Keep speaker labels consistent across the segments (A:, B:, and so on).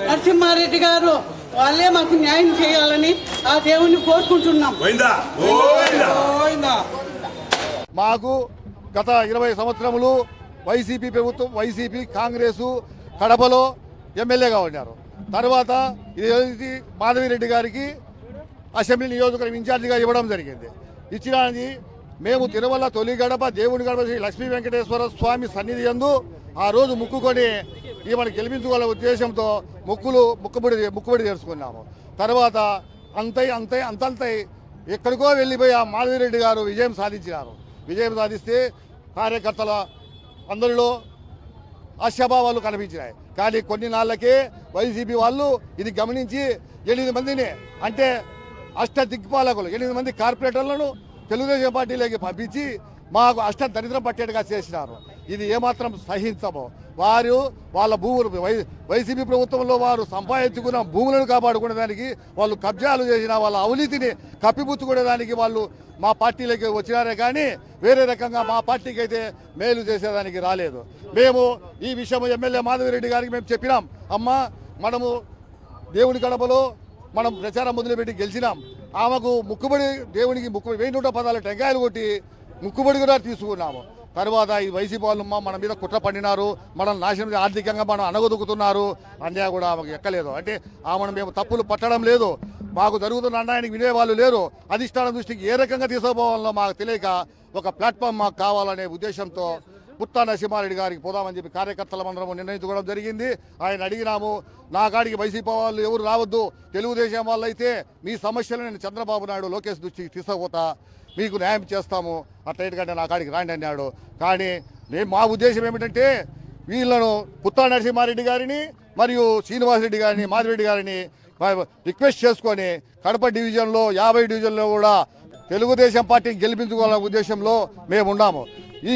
A: నరసింహారెడ్డి గారు వాళ్ళే మాకు న్యాయం చేయాలని ఆ దేవుని కోరుకుంటున్నాం?
B: మాకు గత ఇరవై సంవత్సరములు వైసీపీ ప్రభుత్వం వైసీపీ కాంగ్రెసు కడపలో ఎమ్మెల్యేగా ఉన్నారు. తర్వాత ఇది మాధవిరెడ్డి గారికి అసెంబ్లీ నియోజకవర్గం ఇన్ఛార్జిగా ఇవ్వడం జరిగింది. ఇచ్చినది మేము తిరుమల తొలి గడప దేవుని గడప శ్రీ లక్ష్మీ వెంకటేశ్వర స్వామి సన్నిధి యందు ఆ రోజు ముక్కుకొని ఈమెను గెలిపించుకోవాలనే ఉద్దేశంతో ముక్కులు ముక్కుబడి ముక్కుబడి చేసుకున్నాము తర్వాత అంతై అంతై అంతంతై ఎక్కడికో వెళ్ళిపోయి ఆ మాధవిరెడ్డి గారు విజయం సాధించినారు. విజయం సాధిస్తే కార్యకర్తల అందరిలో ఆశాభావాలు కనిపించినాయి. కానీ కొన్ని నాళ్ళకే వైసీపీ వాళ్ళు ఇది గమనించి ఎనిమిది మందిని అంటే అష్ట దిక్పాలకులు ఎనిమిది మంది కార్పొరేటర్లను తెలుగుదేశం పార్టీలోకి పంపించి మాకు అష్ట దరిద్రం పట్టేట్టుగా చేసినారు. ఇది ఏమాత్రం సహించము. వారు వాళ్ళ భూములు వై వైసీపీ ప్రభుత్వంలో వారు సంపాదించుకున్న భూములను కాపాడుకునేదానికి వాళ్ళు కబ్జాలు చేసిన వాళ్ళ అవినీతిని కప్పిపుచ్చుకునేదానికి వాళ్ళు మా పార్టీలోకి వచ్చినారే కానీ వేరే రకంగా మా పార్టీకి అయితే మేలు చేసేదానికి రాలేదు. మేము ఈ విషయం ఎమ్మెల్యే మాధవిరెడ్డి గారికి మేము చెప్పినాం. అమ్మ మనము దేవుని గడపలో మనం ప్రచారం మొదలుపెట్టి గెలిచినాం. ఆమెకు ముక్కుబడి దేవునికి ముక్కుబడి వెయ్యి నూట పదాలు టెంకాయలు కొట్టి ముక్కుబడి కూడా తీసుకున్నాము. తర్వాత ఈ వైసీపీ వాళ్ళు మా- మన మీద కుట్ర పండినారు. మనం నాశనం ఆర్థికంగా మనం అనగొదుకుతున్నారు. అన్యాయ కూడా ఆమెకు ఎక్కలేదు. అంటే ఆమెను మేము తప్పులు పట్టడం లేదు. మాకు జరుగుతున్న అన్యాయానికి వినేవాళ్ళు లేరు. అధిష్టానం దృష్టికి ఏ రకంగా తీసుకుపోవాలో మాకు తెలియక ఒక ప్లాట్ఫామ్ మాకు కావాలనే ఉద్దేశంతో పుత్తా నరసింహారెడ్డి గారికి పోదామని చెప్పి కార్యకర్తల అందరం నిర్ణయించుకోవడం జరిగింది. ఆయన అడిగినాము నా కాడికి వైసీపీ వాళ్ళు ఎవరు రావద్దు. తెలుగుదేశం వాళ్ళు అయితే మీ సమస్యలు నేను చంద్రబాబు నాయుడు లోకేష్ దృష్టికి తీసుకుపోతా. మీకు న్యాయం చేస్తాము. అట్లయితే నా కాడికి రాండి అన్నాడు. కానీ నేను మా ఉద్దేశం ఏమిటంటే వీళ్ళను పుత్తా నరసింహారెడ్డి గారిని మరియు శ్రీనివాసరెడ్డి గారిని మాధిరెడ్డి గారిని రిక్వెస్ట్ చేసుకొని కడప డివిజన్లో యాభై డివిజన్లో కూడా తెలుగుదేశం పార్టీని గెలిపించుకోవాలనే ఉద్దేశంలో మేము ఉన్నాము. ఈ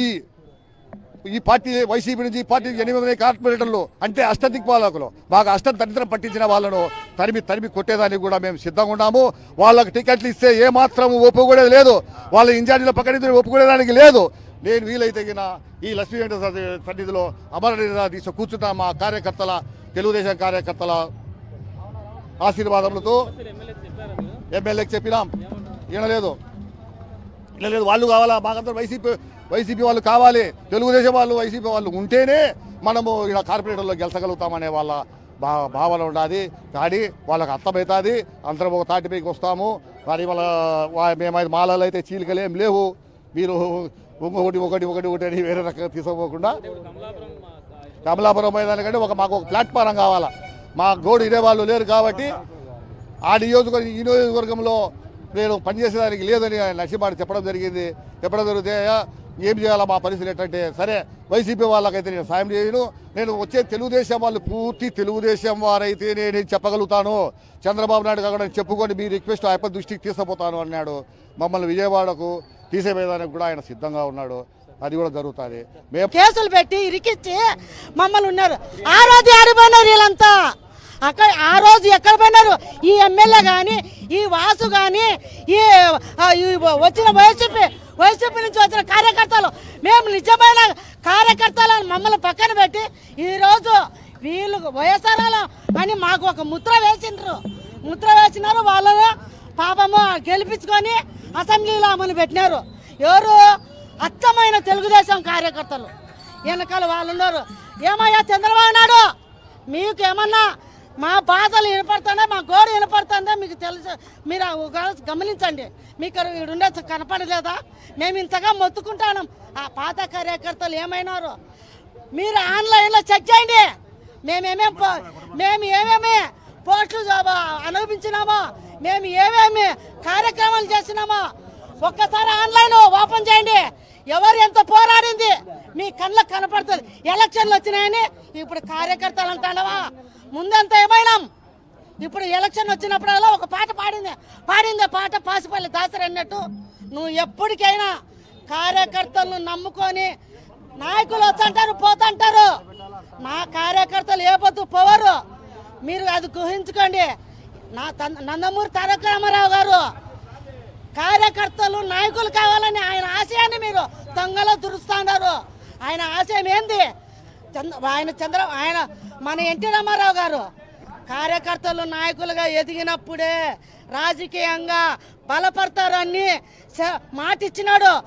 B: ఈ ఈ పార్టీ వైసీపీ నుంచి ఈ పార్టీ ఎనిమిది మంది కార్పొరేటర్లు అంటే అష్టదిక్పాలకులు బాగా అష్ట దరిద్రం పట్టించిన వాళ్ళను తరిమి తరిమి కొట్టేదానికి కూడా మేము సిద్ధంగా ఉన్నాము. వాళ్ళకి టికెట్లు ఇస్తే ఏ మాత్రం ఒప్పుకోలేదు లేదు. వాళ్ళ ఇన్ఛార్జీల పక్కన ఒప్పుకునేదానికి లేదు. నేను వీలైతే ఈ లక్ష్మీ వెంకటేశ్వర సన్నిధిలో అమరనీరా తీసి కూర్చున్న మా కార్యకర్తల తెలుగుదేశం కార్యకర్తల ఆశీర్వాదములతో ఎమ్మెల్యేకి చెప్పినాం. వినలేదు వినలేదు వాళ్ళు కావాలా? మాకందరూ వైసీపీ వైసీపీ వాళ్ళు కావాలి తెలుగుదేశం వాళ్ళు వైసీపీ వాళ్ళు ఉంటేనే మనము ఇలా కార్పొరేటర్లో గెలచగలుగుతామనే వాళ్ళ భా భావన ఉండాది. కానీ వాళ్ళకి అర్థమవుతుంది అందరం ఒక తాటిపైకి వస్తాము. మరి వాళ్ళ మేమైతే మాలలు అయితే చీలికలు ఏం లేవు. మీరు ఇంకొకటి ఒకటి ఒకటి ఒకటి అని వేరే రకంగా తీసుకోకుండా కమలాపురం మైదానికంటే ఒక మాకు ఒక ప్లాట్ఫారం కావాలా. మా గోడు ఇదే వాళ్ళు లేరు కాబట్టి ఆ నియోజకవర్గం ఈ నియోజకవర్గంలో నేను పనిచేసేదానికి లేదని ఆయన చెప్పడం జరిగింది. చెప్పడం జరిగితే ఏం చేయాలా మా పరిస్థితి ఏంటంటే సరే వైసీపీ వాళ్ళకైతే నేను సాయం చేయను. నేను వచ్చే తెలుగుదేశం వాళ్ళు పూర్తి తెలుగుదేశం వారైతే నేను చెప్పగలుగుతాను? చంద్రబాబు నాయుడు కాకుండా చెప్పుకొని మీ రిక్వెస్ట్ అయిపో దృష్టికి తీసుకుపోతాను అన్నాడు. మమ్మల్ని విజయవాడకు తీసేవేదానికి కూడా ఆయన సిద్ధంగా ఉన్నాడు. అది కూడా జరుగుతుంది. మేము
C: కేసులు పెట్టి ఇరికిచ్చి మమ్మల్ని ఉన్నారు. ఆ రోజు ఆడిపోయినారు వీళ్ళంతా అక్కడ ఆ రోజు ఎక్కడ పోయినారు? ఈ ఎమ్మెల్యే కానీ ఈ వాసు కానీ ఈ వచ్చిన వైసీపీ వైసీపీ నుంచి వచ్చిన కార్యకర్తలు. మేము నిజమైన కార్యకర్తలను మమ్మల్ని పక్కన పెట్టి ఈరోజు వీళ్ళు వయసరాల అని మాకు ఒక ముద్ర వేసిండ్రు. ముద్ర వేసినారు వాళ్ళను పాపము గెలిపించుకొని అసెంబ్లీలో అమలు పెట్టినారు. ఎవరు? అచ్చమైన తెలుగుదేశం కార్యకర్తలు. వెనకాల వాళ్ళు ఉన్నారు ఏమయ్యా చంద్రబాబు నాయుడు? మీకు ఏమన్నా మా బాధలు వినపడుతుందా మా గోడ వినపడుతుందా మీకు తెలుసు మీరు ఒక గమనించండి మీకు ఉండే కనపడలేదా? మేము ఇంతగా మొత్తుకుంటాను. ఆ పాత కార్యకర్తలు ఏమైనారు? మీరు ఆన్లైన్లో చెక్ చేయండి. మేమేమేం పో- మేము ఏమేమి పోస్టులు అనుభవించినామో మేము ఏమేమి కార్యక్రమాలు చేసినామో ఒక్కసారి ఆన్లైన్ ఓపెన్ చేయండి. ఎవరు ఎంత పోరాడింది? మీ కళ్ళకు కనపడుతుంది. ఎలక్షన్లు వచ్చినాయని ఇప్పుడు కార్యకర్తలు అంటాడవా ముందంతా ఏమైనాం? ఇప్పుడు ఎలక్షన్ వచ్చినప్పుడల్లా ఒక పాట పాడింది. పాడింది పాట పాసిపల్లి దాసరి అన్నట్టు. నువ్వు ఎప్పటికైనా కార్యకర్తలను నమ్ముకొని నాయకులు వచ్చంటారు పోతంటారు. నా కార్యకర్తలు ఏ పొద్దు పోవరు. మీరు అది గుహించుకోండి నా తన్- నందమూరి తారక రామారావు గారు కార్యకర్తలు నాయకులు కావాలని ఆయన ఆశయాన్ని మీరు దొంగలో దురుస్తున్నారు ఆయన ఆశయం ఏంది? చంద్ర ఆయన చంద్ర ఆయన మన ఎన్టీ రామారావు గారు కార్యకర్తలు నాయకులుగా ఎదిగినప్పుడే రాజకీయంగా బలపడతారని మాటిచ్చినాడు.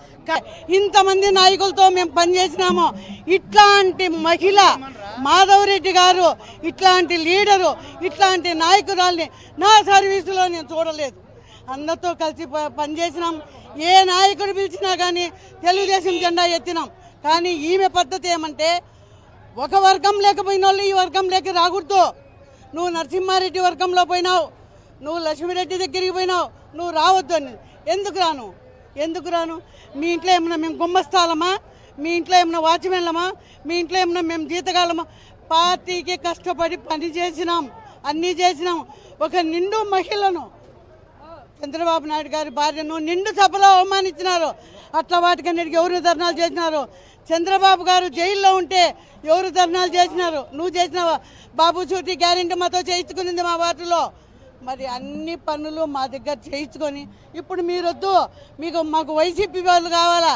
A: ఇంతమంది నాయకులతో మేము పనిచేసినాము. ఇట్లాంటి మహిళ మాధవరెడ్డి గారు ఇట్లాంటి లీడరు ఇట్లాంటి నాయకురాల్ని నా సర్వీసులో నేను చూడలేదు. అందరితో కలిసి ప- పనిచేసినాం. ఏ నాయకుడు పిలిచినా కానీ తెలుగుదేశం జెండా ఎత్తినాం. కానీ ఈమె పద్ధతి ఏమంటే ఒక వర్గం లేకపోయిన వాళ్ళు ఈ వర్గం లేక రాకూడదు. నువ్వు నరసింహారెడ్డి వర్గంలో పోయినావు నువ్వు లక్ష్మీరెడ్డి దగ్గరికి పోయినావు నువ్వు రావద్దు అని. ఎందుకు రాను? ఎందుకు రాను? మీ ఇంట్లో ఏమన్నా మేము గుమ్మస్తాలమా? మీ ఇంట్లో ఏమన్నా వాచ్మెన్లమా? మీ ఇంట్లో ఏమన్నా మేము జీతగాలమా పార్టీకి కష్టపడి పని చేసినాం అన్నీ చేసినాం. ఒక నిండు మహిళను చంద్రబాబు నాయుడు గారి భార్యను నిండు సభలో అవమానించినారు. అట్లా వాటికన్నిటికీ ఎవరు ధర్నాలు చేసినారు? చంద్రబాబు గారు జైల్లో ఉంటే ఎవరు ధర్నాలు చేసినారు? నువ్వు చేసినావా? బాబు చూటి గ్యారెంటీ మాతో చేయించుకునింది మా వాటిలో మరి అన్ని పనులు మా దగ్గర చేయించుకొని ఇప్పుడు మీరొద్దు. మీకు మాకు వైసీపీ వాళ్ళు కావాలా?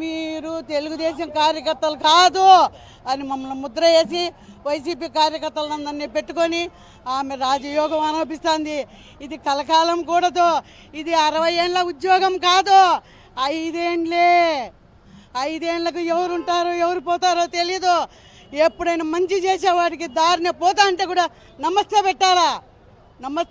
A: మీరు తెలుగుదేశం కార్యకర్తలు కాదు అని మమ్మల్ని ముద్ర వేసి వైసీపీ కార్యకర్తలందరినీ పెట్టుకొని ఆమె రాజయోగం ఆరోపిస్తుంది. ఇది కలకాలం కూడదు. ఇది అరవై ఏళ్ళ ఉద్యోగం కాదు. ఐదేండ్లే. ఐదేండ్లకు ఎవరు ఉంటారో ఎవరు పోతారో తెలియదు ఎప్పుడైనా మంచి చేసేవాడికి దారిన పోతా అంటే కూడా నమస్తే పెట్టాలా? నమస్తే